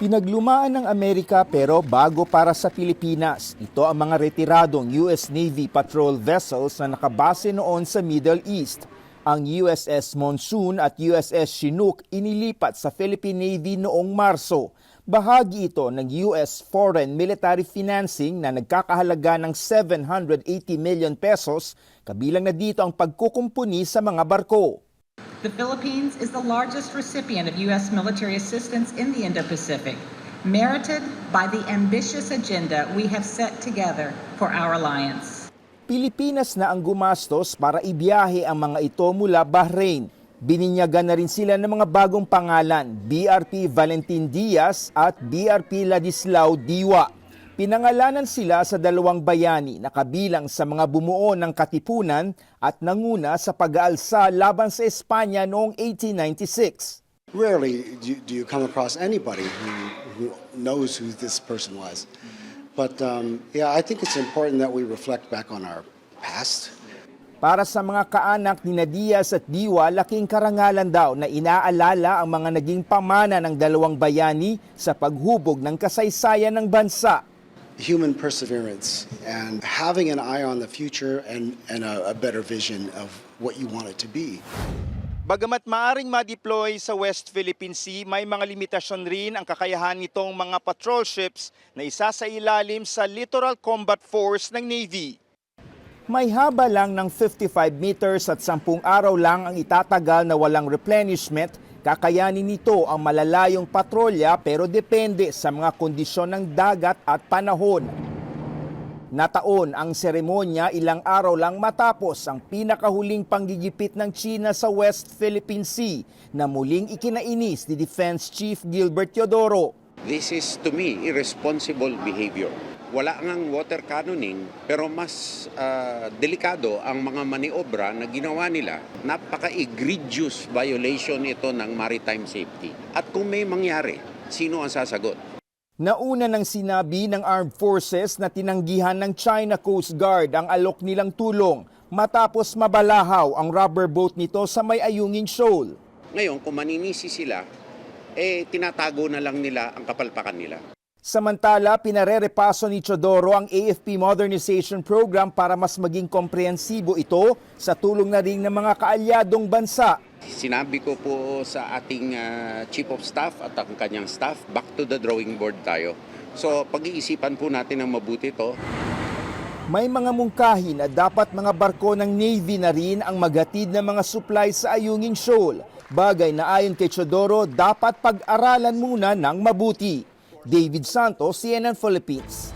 Pinaglumaan ng Amerika pero bago para sa Pilipinas. Ito ang mga retiradong US Navy patrol vessels na nakabase noon sa Middle East. Ang USS Monsoon at USS Chinook inilipat sa Philippine Navy noong Marso. Bahagi ito ng US foreign military financing na nagkakahalaga ng 780 million pesos, kabilang na dito ang pagkukumpuni sa mga barko. The Philippines is the largest recipient of U.S. military assistance in the Indo-Pacific, merited by the ambitious agenda we have set together for our alliance. Pilipinas na ang gumastos para ibiyahe ang mga ito mula Bahrain. Bininyagan na rin sila ng mga bagong pangalan, BRP Valentin Diaz at BRP Ladislao Diwa. Pinangalanan sila sa dalawang bayani na kabilang sa mga bumuo ng katipunan at nanguna sa pag-aalsa laban sa Espanya noong 1896. Rarely do you, do you come across anybody who, who knows who this person was. But um, yeah, I think it's important that we reflect back on our past. Para sa mga kaanak ni Diaz at Diwa, laking karangalan daw na inaalala ang mga naging pamana ng dalawang bayani sa paghubog ng kasaysayan ng bansa. Human perseverance and having an eye on the future and, and a, a better vision of what you want it to be. Bagamat maaring ma-deploy sa West Philippine Sea, may mga limitasyon rin ang kakayahan nitong mga patrol ships na isa sa ilalim sa Littoral Combat Force ng Navy. May haba lang ng 55 meters at 10 araw lang ang itatagal na walang replenishment, kakayanin nito ang malalayong patrolya pero depende sa mga kondisyon ng dagat at panahon. Nataon ang seremonya ilang araw lang matapos ang pinakahuling panggigipit ng China sa West Philippine Sea na muling ikinainis ni Defense Chief Gilbert Teodoro. This is to me irresponsible behavior. Wala ngang water cannoning pero mas ah, delikado ang mga maniobra na ginawa nila. Napaka-egregious violation ito ng maritime safety. At kung may mangyari, sino ang sasagot? Nauna nang sinabi ng Armed Forces na tinanggihan ng China Coast Guard ang alok nilang tulong matapos mabalahaw ang rubber boat nito sa may Ayungin Shoal. Ngayon, kung maninisi sila, eh tinatago na lang nila ang kapalpakan nila. Samantala, pinarerepaso ni Chodoro ang AFP Modernization Program para mas maging komprehensibo ito sa tulong na rin ng mga kaalyadong bansa. Sinabi ko po sa ating ah, Chief of Staff at ang kanyang staff, back to the drawing board tayo. So pag-iisipan po natin ng mabuti to. May mga mungkahi na dapat mga barko ng Navy na rin ang maghatid ng mga supply sa Ayungin Shoal. Bagay na ayon kay Chodoro, dapat pag-aralan muna ng mabuti. David Santos, CNN Philippines.